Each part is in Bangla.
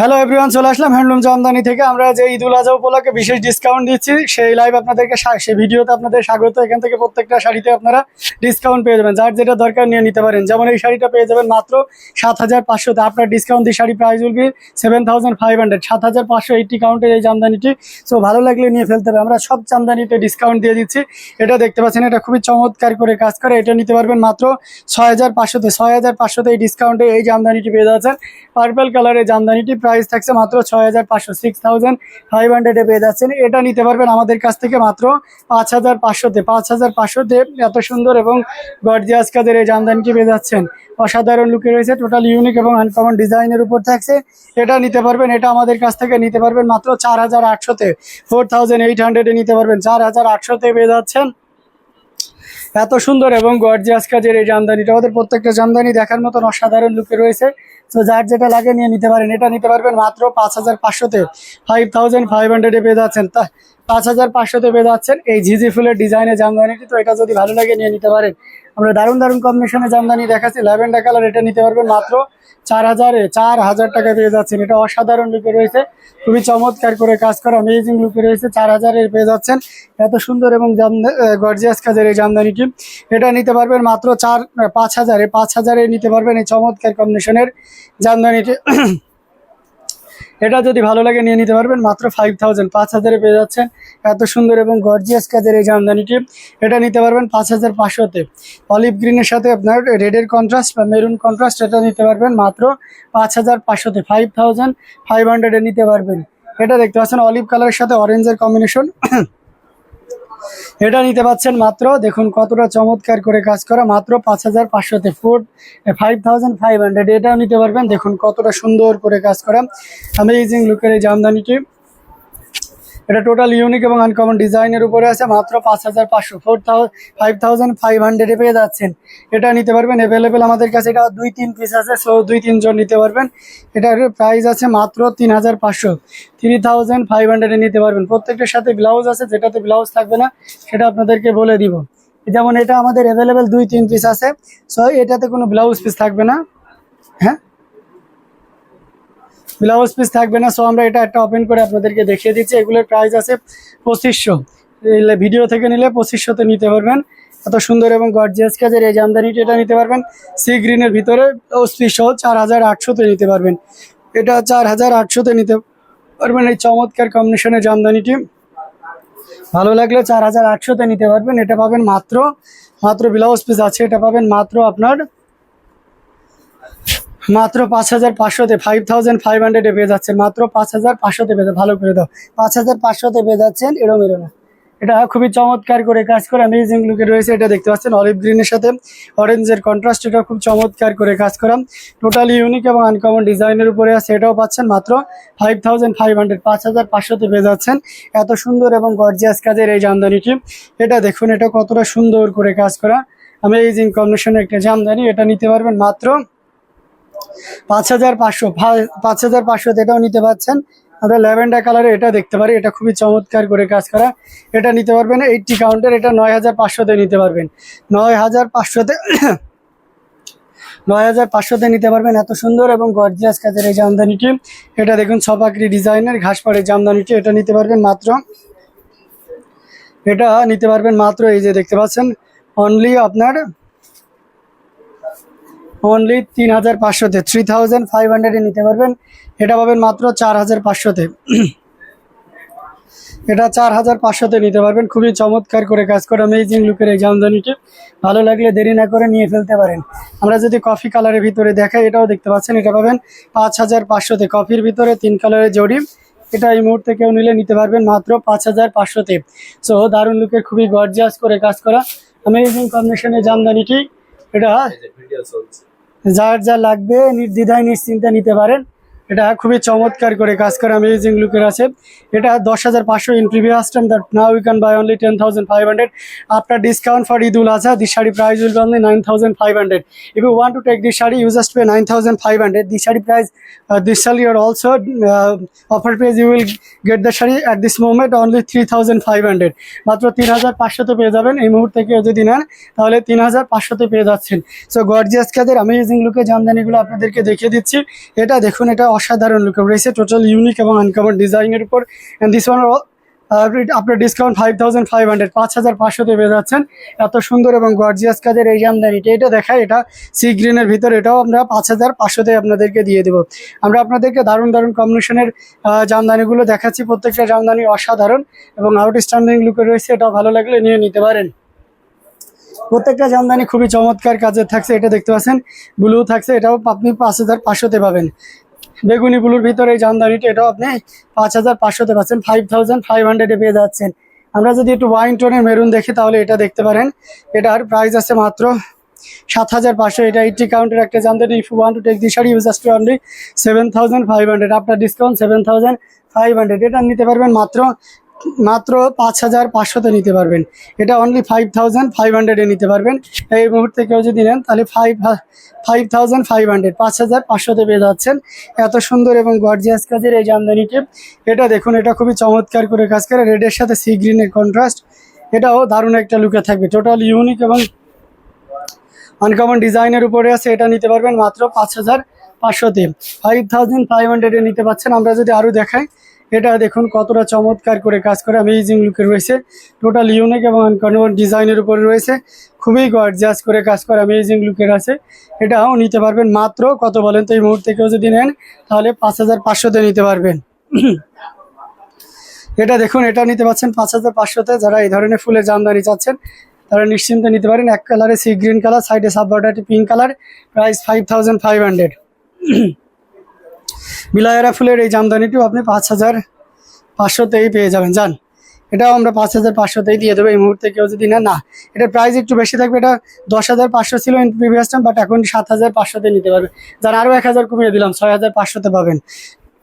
হ্যালো এভরিওয়ান চলে আসলাম হ্যান্ডলুম জামদানি থেকে। আমরা যে ঈদ উল আজহা উপলক্ষে বিশেষ ডিসকাউন্ট দিচ্ছি, সেই লাইভ আপনাদেরকে সেই ভিডিওতে আপনাদের স্বাগত। এখান থেকে প্রত্যেকটা শাড়িতে আপনারা ডিসকাউন্ট পেয়ে যাবেন। যার যেটা দরকার নিয়ে নিতে পারেন। যেমন এই শাড়িটা পেয়ে যাবেন মাত্র সাত হাজার পাঁচশোতে আপনার ডিসকাউন্ট দিয়ে sari price will be seven thousand five hundred সাত হাজার পাঁচশো এইটটি কাউন্টের এই জামদানিটি। সো ভালো লাগলে নিয়ে ফেলতে হবে। আমরা সব জামদানিতে ডিসকাউন্ট দিয়ে দিচ্ছি। এটা দেখতে পাচ্ছেন, এটা খুবই চমৎকার করে কাজ করে। এটা নিতে পারবেন মাত্র ছয় হাজার পাঁচশোতে। ছয় হাজার পাঁচশোতে এই ডিসকাউন্টে এই জামদানিটি পেয়ে যাচ্ছেন। পার্পল কালারের জামদানিটি। প্রাইস থাকছে মাত্র ছয় হাজার পাঁচশো সিক্স থাউজেন্ড ফাইভ হান্ড্রেডে পেয়ে যাচ্ছেন। এটা নিতে পারবেন আমাদের কাছ থেকে মাত্র পাঁচ হাজার পাঁচশোতে। পাঁচ হাজার পাঁচশোতে এত সুন্দর এবং গর্জিয়াস কাজের এই জামদানিটি পেয়ে যাচ্ছেন। অসাধারণ লুকে রয়েছে টোটাল ইউনিক এবং আনকমন ডিজাইনের উপর থাকছে। এটা নিতে পারবেন, এটা আমাদের কাছ থেকে নিতে পারবেন মাত্র চার হাজার আটশোতে। ফোর থাউজেন্ড এইট হান্ড্রেডে নিতে পারবেন, চার হাজার আটশোতে পেয়ে যাচ্ছেন। এত সুন্দর এবং গর্জিয়াস কাজের এই জামদানিটা। আমাদের প্রত্যেকটা জামদানি দেখার মতন অসাধারণ লুকে রয়েছে। তো যার যেটা লাগে নিয়ে নিতে পারেন। এটা নিতে পারবেন মাত্র পাঁচ হাজার পাঁচশোতে। ফাইভ থাউজেন্ড ফাইভ হান্ড্রেডে পেয়ে যাচ্ছেন। তা পাঁচ হাজার পাঁচশোতে পেয়ে যাচ্ছেন। এই ঝিঝি ফুলের ডিজাইনের জামদানিটি তো এটা যদি ভালো লাগে নিয়ে নিতে পারেন। আমরা দারুণ দারুণ কম্বিনেশনে জামদানি দেখাচ্ছি। ল্যাভেন্ডার কালার এটা নিতে পারবেন মাত্র চার হাজারে, চার হাজার টাকা পেয়ে যাচ্ছেন। এটা অসাধারণ লুকে রয়েছে। খুবই চমৎকার করে কাজ করা অ্যামেজিং লুকে রয়েছে। চার হাজারের পেয়ে যাচ্ছেন। এত সুন্দর এবং গর্জিয়াস কাজের এই জামদানিটি। এটা নিতে পারবেন মাত্র চার পাঁচ হাজারে পাঁচ হাজারে নিতে পারবেন এই চমৎকার কম্বিনেশনের জামদানিটি। এটা যদি ভালো লাগে, নিয়ে নিতে পারবেন। মাত্র ফাইভ থাউজেন্ড পাঁচ হাজারে পেয়ে যাচ্ছেন। এত সুন্দর এবং গর্জিয়াস কাজের এই জামদানিটি এটা নিতে পারবেন পাঁচ হাজার পাঁচশোতে। অলিভ গ্রিনের সাথে আপনার রেডের কন্ট্রাস্ট বা মেরুন কন্ট্রাস্ট এটা নিতে পারবেন মাত্র পাঁচ হাজার পাঁচশোতে। ফাইভ থাউজেন্ড ফাইভ হান্ড্রেডে নিতে পারবেন। এটা দেখতে পাচ্ছেন অলিভ কালারের সাথে অরেঞ্জের কম্বিনেশন এটা নিতে পাচ্ছেন মাত্র, দেখুন কতটা চমৎকার করে কাজ করা, মাত্র পাঁচ হাজার পাঁচশোতে ফুট ফাইভ থাউজেন্ড ফাইভ হান্ড্রেড এটাও নিতে পারবেন, দেখুন কতটা সুন্দর করে কাজ করা। অ্যামেজিং লুকের এই জামদানিটি। এটা টোটাল ইউনিক এবং আনকমন ডিজাইনের উপরে আছে, মাত্র পাঁচ হাজার পাঁচশো ফোর ফাইভ থাউজেন্ড ফাইভ হান্ড্রেডে পেয়ে যাচ্ছেন। এটা নিতে পারবেন অ্যাভেলেবেল আমাদের কাছে, এটা দুই তিন পিস আছে সো দুই তিনজন নিতে পারবেন। এটার প্রাইস আছে মাত্র তিন হাজার পাঁচশো থ্রি থাউজেন্ড ফাইভ হান্ড্রেডে নিতে পারবেন। প্রত্যেকটার সাথে ব্লাউজ আছে, যেটাতে ব্লাউজ থাকবে না, সেটা আপনাদেরকে বলে দিব। যেমন এটা আমাদের অ্যাভেলেবেল দুই তিন পিস আছে সো এটাতে কোনো ব্লাউজ পিস থাকবে না। হ্যাঁ? ব্লাউজ পিস থাকবে না সো আমরা এটা একটা ওপেন করে আপনাদেরকে দেখিয়ে দিচ্ছি। এগুলোর প্রাইস আছে পঁচিশশো। ভিডিও থেকে নিলে পঁচিশশোতে নিতে পারবেন। এত সুন্দর এবং গর্জিয়াস কাজের এই জামদানিটি এটা নিতে পারবেন। সি গ্রিনের ভিতরে অস্ত্রিশ সহ চার হাজার আটশোতে নিতে পারবেন। এটা চার হাজার আটশোতে নিতে পারবেন এই চমৎকার কম্বিনেশনের জামদানিটি। ভালো লাগলে চার হাজার আটশোতে নিতে পারবেন। এটা পাবেন মাত্র মাত্র ব্লাউজ পিস আছে, এটা পাবেন মাত্র আপনার মাত্র পাঁচ হাজার পাঁচশোতে ফাইভ থাউজেন্ড ফাইভ হান্ড্রেডে পেয়ে যাচ্ছেন। মাত্র পাঁচ হাজার পাঁচশোতে পেয়ে ভালো করে দাও। পাঁচ হাজার পাঁচশোতে পেয়ে যাচ্ছেন এরম এরম। এটা খুবই চমৎকার করে কাজ করে অ্যামেজিং লুকে রয়েছে। এটা দেখতে পাচ্ছেন অলিভ গ্রিনের সাথে। অরেঞ্জের কন্ট্রাস্ট এটা খুব চমৎকার করে কাজ করা। টোটালি ইউনিক এবং আনকমন ডিজাইনের উপরে আছে। এটাও পাচ্ছেন মাত্র ফাইভ থাউজেন্ড ফাইভ হান্ড্রেড পাঁচ হাজার পাঁচশোতে পেয়ে যাচ্ছেন। এত সুন্দর এবং গর্জিয়াস কাজের এই জামদানিটি। এটা দেখুন, এটা কতটা সুন্দর করে কাজ করা। অ্যামেজিং কম্বিনেশনের একটা জামদানি। এটা নিতে পারবেন মাত্র পাঁচ হাজার পাঁচশো পাঁচ হাজার পাঁচশো এটাও নিতে পারছেন। আমরা ল্যাভেন্ডার কালারে এটা দেখতে পারি, এটা খুবই চমৎকার করে কাজ করা। এটা নিতে পারবেন এইটটি কাউন্টার, এটা নয় হাজার পাঁচশোতে নিতে পারবেন। নয় হাজার পাঁচশোতে নয় হাজার পাঁচশোতে নিতে পারবেন এত সুন্দর এবং গর্জিয়াস কাজের এই জামদানিটি। এটা দেখুন ছপাকরি ডিজাইনের, ঘাসপাড়ের জামদানিটি, এটা নিতে পারবেন মাত্র। এটা নিতে পারবেন মাত্র এই যে দেখতে পাচ্ছেন অনলি আপনার অনলি তিন হাজার পাঁচশোতে থ্রি থাউজেন্ড ফাইভ হান্ড্রেডে নিতে পারবেন। এটা পাবেন মাত্র চার হাজার পাঁচশোতে। এটা চার হাজার পাঁচশোতে নিতে পারবেন। খুবই চমৎকার করে কাজ করে অ্যামেজিং লুকের এই জামদানিটি। ভালো লাগলে দেরি না করে নিয়ে ফেলতে পারেন। আমরা যদি কফি কালারের ভিতরে দেখাই, এটাও দেখতে পাচ্ছেন। এটা পাবেন পাঁচ হাজার পাঁচশোতে। কফির ভিতরে তিন কালারের জড়ি এটা এই মুহূর্তে কেউ নিলে নিতে পারবেন মাত্র পাঁচ হাজার পাঁচশোতে। সো দারুণ লুকের খুবই গর্জিয়াস করে কাজ করা অ্যামেজিং কম্বিনেশনের জামদানিটি। এটা যার যা লাগবে নির্দ্বিধায় নিশ্চিন্তে নিতে পারেন। এটা খুবই চমৎকার করে কাজ করা অ্যামেজিং লুকের আছে। এটা দশ হাজার পাঁচশো in previous time that now we can buy only ten thousand five hundred after discount for Eid ul Azha this sari price will be only nine thousand five hundred if you want to take this sari you just pay nine thousand five hundred this sari price this sari are also offer page you will get the sari at this moment only three thousand five hundred মাত্র তিন হাজার পাঁচশোতে পেয়ে যাবেন। এই মুহূর্তে কেউ যদি নেন, তাহলে তিন হাজার পাঁচশোতে পেয়ে যাচ্ছেন। সো গর্জিয়াস কাদের অ্যামেজিং লুকে জামদানিগুলো আপনাদেরকে দেখিয়ে দিচ্ছি। এটা দেখুন, এটা অসাধারণ লুকে রয়েছে টোটাল ইউনিক এবং আনকমন ডিজাইনের উপর। দিস ওয়ান আপনার discount five thousand five hundred পাঁচ হাজার পাঁচশোতে পেয়ে যাচ্ছেন। এত সুন্দর এবং গর্জিয়াস কাজের এই জামদানিটা এটা দেখায় এটা সি গ্রিনের ভিতর, এটাও আমরা পাঁচ হাজার পাঁচশোতে আপনাদেরকে দিয়ে দেবো। আমরা আপনাদেরকে দারুণ দারুণ কম্বিনেশনের জামদানিগুলো দেখাচ্ছি। প্রত্যেকটা জামদানি অসাধারণ এবং আউটস্ট্যান্ডিং লুকে রয়েছে। এটাও ভালো লাগলে নিয়ে নিতে পারেন। প্রত্যেকটা জামদানি খুবই চমৎকার কাজের থাকছে। এটা দেখতে পাচ্ছেন ব্লু থাকছে। এটাও আপনি পাঁচ হাজার পাঁচশোতে পাবেন। বেগুনি ব্লুর ভিতরে এই জামদানিটা, এটাও আপনি পাঁচ হাজার পাঁচশোতে পাচ্ছেন ফাইভ থাউজেন্ড ফাইভ হান্ড্রেডে পেয়ে যাচ্ছেন। আমরা যদি একটু ওয়াইন টোনের মেরুন দেখি, তাহলে এটা দেখতে পারেন। এটার প্রাইস আছে মাত্র সাত হাজার পাঁচশো। এটা এইটটি কাউন্টের একটা jamdani. If want to take the sari use as to only seven thousand five hundred আপনার discount seven thousand five hundred এটা নিতে পারবেন মাত্র মাত্র পাঁচ হাজার পাঁচশোতে নিতে পারবেন। এটা অনলি ফাইভ থাউজেন্ড ফাইভ হান্ড্রেডে নিতে পারবেন। এই মুহূর্তে কেউ যদি নেন, তাহলে five five thousand five hundred পাঁচ হাজার পাঁচশোতে পেয়ে যাচ্ছেন। এত সুন্দর এবং গর্জিয়াস কাজের এই জামদানিটি এটা দেখুন, এটা খুবই চমৎকার করে কাজ করে রেডের সাথে সি গ্রিনের কন্ট্রাস্ট এটাও দারুণ একটা লুকে থাকবে। টোটাল ইউনিক এবং আনকমন ডিজাইনের উপরে আছে, এটা নিতে পারবেন মাত্র পাঁচ হাজার পাঁচশোতে। ফাইভ থাউজেন্ড ফাইভ হান্ড্রেডে নিতে পারছেন আমরা যদি আরও দেখাই এটা দেখুন কতটা চমৎকার করে কাজ করে অ্যামেজিং লুকে রয়েছে। টোটাল ইউনিক এবং আনকমন ডিজাইনের উপরে রয়েছে। খুবই গর্জিয়াস করে কাজ করে অ্যামেজিং লুকের আছে। এটাও নিতে পারবেন মাত্র কত বলেন তো এই মুহূর্তে কেউ যদি নেন, তাহলে পাঁচ হাজার পাঁচশোতে নিতে পারবেন। এটা দেখুন, এটা নিতে পারছেন পাঁচ হাজার পাঁচশোতে। যারা এই ধরনের ফুলের জামদানি চাচ্ছেন, তারা নিশ্চিন্তে নিতে পারেন। এক কালারে সি গ্রিন কালার সাইডে সাববার্ডারটি pink colour price five thousand five hundred বিলায়রা ফুলের এই জামদানিটিও আপনি পাঁচ হাজার পাঁচশোতেই পেয়ে যাবেন। যান, এটাও আমরা পাঁচ হাজার পাঁচশোতেই দিয়ে দেবো। এই মুহূর্তে কেউ যদি না না এটার প্রাইস একটু বেশি থাকবে। এটা দশ হাজার পাঁচশো ছিল প্রিভিয়াস টাইম বাট এখন সাত হাজার পাঁচশোতে নিতে পারবে। যার আরও এক হাজার কমিয়ে দিলাম, ছয় হাজার পাঁচশোতে পাবেন।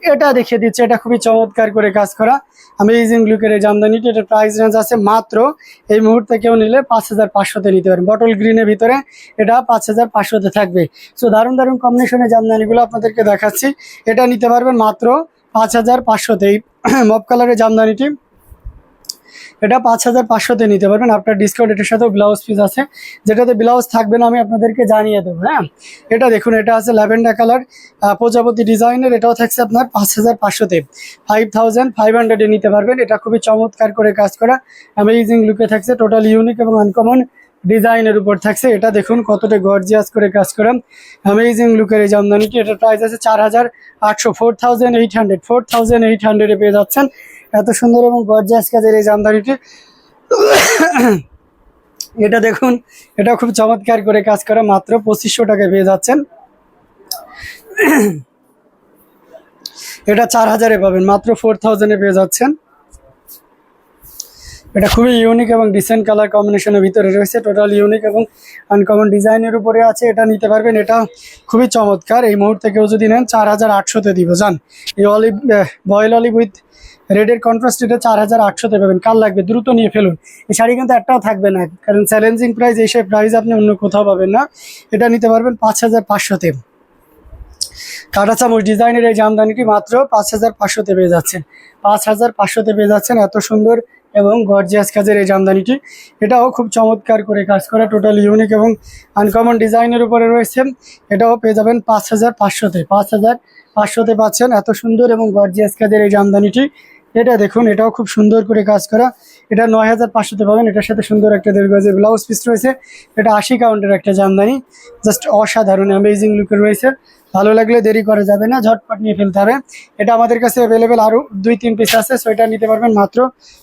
এটা দেখিয়ে দিচ্ছে, এটা খুবই চমৎকার করে কাজ করা। আমেজিং লুকের এই জামদানিটি, এটার প্রাইস রেঞ্জ আছে মাত্র এই মুহূর্তে কেউ নিলে পাঁচ হাজার পাঁচশোতে নিতে পারেন। বটল গ্রিনের ভিতরে এটা পাঁচ হাজার পাঁচশোতে থাকবে। সো দারুণ দারুণ কম্বিনেশনের জামদানিগুলো আপনাদেরকে দেখাচ্ছি। এটা নিতে পারবেন মাত্র পাঁচ হাজার পাঁচশোতে এই মপ কালারের জামদানিটি এটা পাঁচ হাজার পাঁচশোতে নিতে পারবেন। আপনার ডিসকাউন্ট এটার সাথেও ব্লাউজ পিস আছে। যেটাতে ব্লাউজ থাকবে না, আমি আপনাদেরকে জানিয়ে দেবো হ্যাঁ? এটা দেখুন, এটা আছে ল্যাভেন্ডার কালার। প্রজাপতি ডিজাইনের, এটাও থাকছে আপনার পাঁচ হাজার পাঁচশোতে। ফাইভ থাউজেন্ড ফাইভ হান্ড্রেডে নিতে পারবেন। এটা খুবই চমৎকার করে কাজ করা অ্যামেজিং লুকে থাকছে টোটাল ইউনিক এবং আনকমন ডিজাইনের উপর থাকছে। এটা দেখুন, কতটা গর্জিয়াস করে কাজ করা অ্যামেজিং লুকের এই জামদানিটি। এটার প্রাইস আছে চার হাজার আটশো four thousand eight hundred four thousand eight হান্ড্রেডে পেয়ে যাচ্ছেন। এত সুন্দর এবং গর্জাস কাজের এই জামদানিটি। এটা দেখুন, এটা খুব চমৎকার করে কাজ করা, মাত্র পঁচিশশো টাকায় পেয়ে যাচ্ছেন। এটা চার হাজারে পাবেন, মাত্র ফোর থাউজেন্ডে পেয়ে যাচ্ছেন। এটা খুবই ইউনিক এবং ডিসেন্ট কালার কম্বিনেশনের ভিতরে রয়েছে টোটাল ইউনিক এবং আনকমন ডিজাইনের উপরে আছে, এটা নিতে পারবেন, এটা খুবই চমৎকার। এই মুহূর্তে কেউ যদি নেন, চার হাজার আটশোতে দিব যান এই অলিভ বয়েল অলিভ উইথ রেডের কন্ট্রাস্ট এটা চার হাজার আটশোতে পাবেন। কাল লাগবে? দ্রুত নিয়ে ফেলুন। এই শাড়ি কিন্তু একটাও থাকবে না, কারণ চ্যালেঞ্জিং প্রাইস এই সব প্রাইস আপনি অন্য কোথাও পাবেন না। এটা নিতে পারবেন পাঁচ হাজার পাঁচশোতে কাটা চামচ ডিজাইনের এই জামদানিটি মাত্র পাঁচ হাজার পাঁচশোতে পেয়ে যাচ্ছেন। পাঁচ হাজার পাঁচশোতে পেয়ে যাচ্ছেন, এত সুন্দর এবং গর্জিয়াস কাজের এই জামদানিটি। এটাও খুব চমৎকার করে কাজ করা টোটাল ইউনিক এবং আনকমন ডিজাইনের উপরে রয়েছে। এটাও পেয়ে যাবেন পাঁচ হাজার পাঁচশোতে। পাঁচ হাজার পাঁচশোতে পাচ্ছেন এত সুন্দর এবং গর্জিয়াস কাজের এই জামদানিটি। এটা দেখুন, এটাও খুব সুন্দর করে কাজ করা। এটা নয় হাজার পাঁচশোতে পাবেন। এটার সাথে সুন্দর একটা দেড় গজের ব্লাউজ পিস রয়েছে। এটা আশি কাউন্টের একটা জামদানি। জাস্ট অসাধারণ অ্যামেজিং লুকের রয়েছে। ভালো লাগলে দেরি করা যাবে না, ঝটপট নিয়ে ফেলতে হবে। এটা আমাদের কাছে অ্যাভেলেবেল আরও দুই, তিন পিস আছে সোয়েটার নিতে পারবেন মাত্র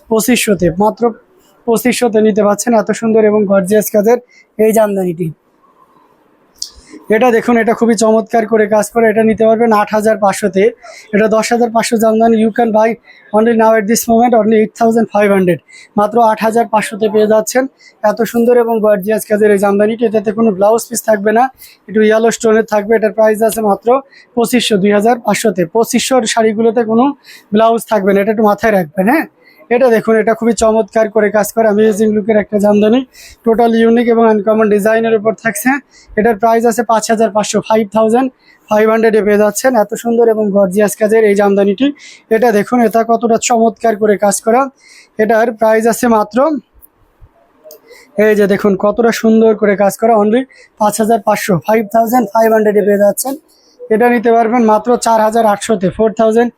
পঁচিশশোতে। মাত্র পঁচিশশোতে নিতে পারছেন এত সুন্দর এবং গর্জিয়াস কাজের এই জামদানিটি। এটা দেখুন, এটা খুবই চমৎকার করে কাজ করে। এটা নিতে পারবেন আট হাজার পাঁচশোতে। এটা দশ হাজার পাঁচশো jamdani you can buy only now at this moment only eight thousand five hundred মাত্র আট হাজার পাঁচশোতে পেয়ে যাচ্ছেন। এত সুন্দর এবং গর্জিয়াস কাজের এই জামদানিটি। এটাতে কোনো ব্লাউজ পিস থাকবে না। একটু ইয়েলো স্টোনের থাকবে। এটার প্রাইস আছে মাত্র পঁচিশশো, দুই হাজার পাঁচশোতে। পঁচিশশোর শাড়িগুলোতে কোনো ব্লাউজ থাকবে না। এটা একটু মাথায় রাখবেন হ্যাঁ? এটা দেখুন, এটা খুবই চমৎকার করে কাজ করে অ্যামেজিং লুকের একটা জামদানি। টোটাল ইউনিক এবং আনকমন ডিজাইনের উপর থাকছে। এটার প্রাইস আছে পাঁচ হাজার পাঁচশো ফাইভ থাউজেন্ড ফাইভ হান্ড্রেডে পেয়ে যাচ্ছেন। এত সুন্দর এবং গর্জিয়াস কাজের এই জামদানিটি। এটা দেখুন, এটা কতটা চমৎকার করে কাজ করা। এটার প্রাইস আছে মাত্র, এই যে দেখুন, কতটা সুন্দর করে কাজ করা। অনলি পাঁচ হাজার পাঁচশো ফাইভ থাউজেন্ড ফাইভ হান্ড্রেডে পেয়ে যাচ্ছেন। এটা নিতে পারবেন মাত্র চার হাজার আটশোতে ফোর থাউজেন্ড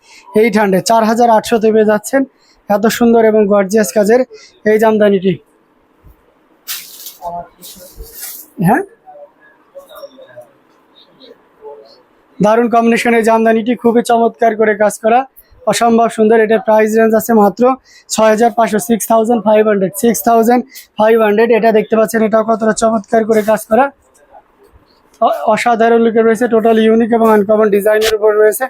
এইট হান্ড্রেড চার হাজার আটশোতে পেয়ে যাচ্ছেন। এত সুন্দর এবং গর্জিয়াস কাজের এই জামদানিটি। হ্যাঁ? দারুণ কম্বিনেশনের জামদানিটি, খুবই চমৎকার করে কাজ করা। অসম্ভব সুন্দর, এটার প্রাইস রেঞ্জ আছে মাত্র ছয় হাজার পাঁচশো six thousand five hundred six thousand five hundred এটা দেখতে পাচ্ছেন এটাও কতটা চমৎকার করে কাজ করা। অসাধারণ লুকে রয়েছে টোটাল ইউনিক এবং আনকমন ডিজাইনের উপর রয়েছে।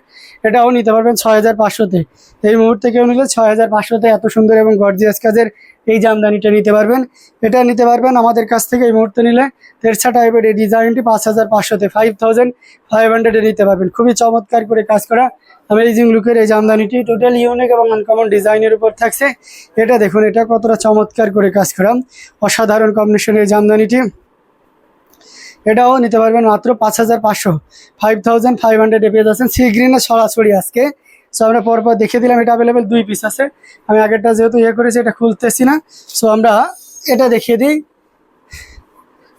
এটাও নিতে পারবেন ছয় হাজার পাঁচশোতে। এই মুহূর্তে কেউ নিলে ছয় হাজার পাঁচশোতে এত সুন্দর এবং গর্জিয়াস কাজের এই জামদানিটা নিতে পারবেন। এটা নিতে পারবেন আমাদের কাছ থেকে এই মুহূর্তে নিলে তেরছা টাইপের এই ডিজাইনটি পাঁচ হাজার পাঁচশোতে ফাইভ থাউজেন্ড ফাইভ হান্ড্রেডে নিতে পারবেন। খুবই চমৎকার করে কাজ করা অ্যামেজিং লুকের এই জামদানিটি টোটাল ইউনিক এবং আনকমন ডিজাইনের উপর থাকছে। এটা দেখুন, এটা কতটা চমৎকার করে কাজ করা। অসাধারণ কম্বিনেশনের এই জামদানিটি। এটাও নিতে পারবেন মাত্র পাঁচ হাজার পাঁচশো। ফাইভ থাউজেন্ড ফাইভ হান্ড্রেডে পেয়ে যাচ্ছেন। সি গ্রিনে সরাসরি আজকে। সো আমরা পরপর দেখিয়ে দিলাম, এটা অ্যাভেলেবেল দুই পিস আছে। আমি আগেরটা যেহেতু ইয়ে করেছি, এটা খুলতেছি না। সো আমরা এটা দেখিয়ে দিই।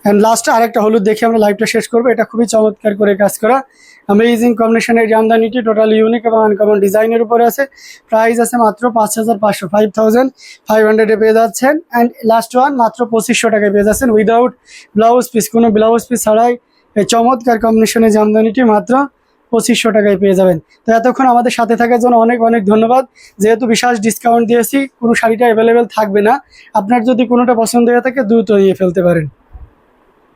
অ্যান্ড লাস্টে আরেকটা হলুদ দেখে আমরা লাইভটা শেষ করব। এটা খুবই চমৎকার করে কাজ করা। অ্যামেজিং কম্বিনেশনের জামদানিটি টোটাল ইউনিক এবং আনকমন ডিজাইনের উপরে আছে। প্রাইস আছে মাত্র পাঁচ হাজার পাঁচশো ফাইভ থাউজেন্ড ফাইভ হান্ড্রেডে পেয়ে যাচ্ছেন। অ্যান্ড লাস্ট ওয়ান মাত্র পঁচিশশো টাকায় পেয়ে যাচ্ছেন। উইদাউট ব্লাউজ পিস কোনো ব্লাউজ পিস ছাড়াই চমৎকার কম্বিনেশনের জামদানিটি মাত্র পঁচিশশো টাকায় পেয়ে যাবেন। তো এতক্ষণ আমাদের সাথে থাকার জন্য অনেক অনেক ধন্যবাদ। যেহেতু বিশাল ডিসকাউন্ট দিয়েছি, কোনো শাড়িটা অ্যাভেলেবেল থাকবে না। আপনার যদি কোনোটা পছন্দ হয়ে থাকে, দ্রুত নিয়ে ফেলতে পারেন।